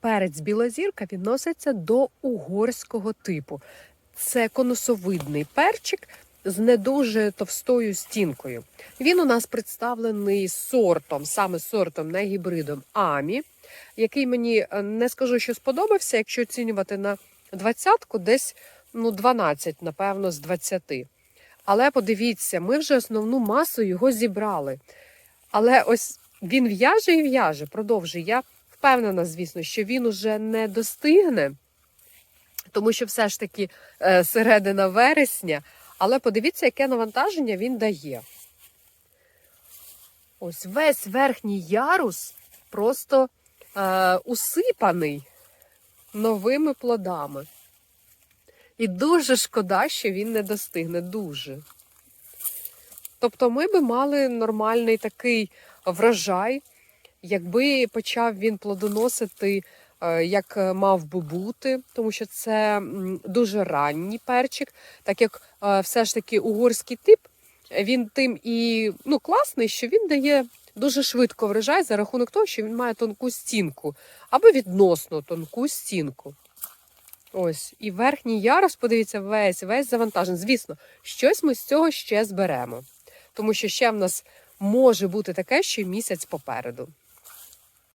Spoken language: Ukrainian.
перець білозірка відноситься до угорського типу. Це конусовидний перчик з не дуже товстою стінкою. Він у нас представлений сортом, саме сортом, не гібридом Амі, який мені е, не скажу, що сподобався, якщо оцінювати на двадцятку, десь ну, 12, напевно, з 20. Але подивіться, ми вже основну масу його зібрали. Але ось він в'яже і в'яже, продовжує. Я впевнена, звісно, що він уже не достигне, тому що все ж таки е, середина вересня. Але подивіться, яке навантаження він дає. Ось весь верхній ярус просто е, усипаний новими плодами. І дуже шкода, що він не достигне. Дуже. Тобто ми би мали нормальний такий врожай, якби почав він плодоносити, е, як е, мав би бути, тому що це дуже ранній перчик, так як е, все ж таки угорський тип, він тим і ну, класний, що він дає дуже швидко врожай за рахунок того, що він має тонку стінку або відносно тонку стінку. Ось, і верхній ярус, подивіться, весь, весь завантажений. Звісно, щось ми з цього ще зберемо. Тому що ще в нас може бути таке, що місяць попереду.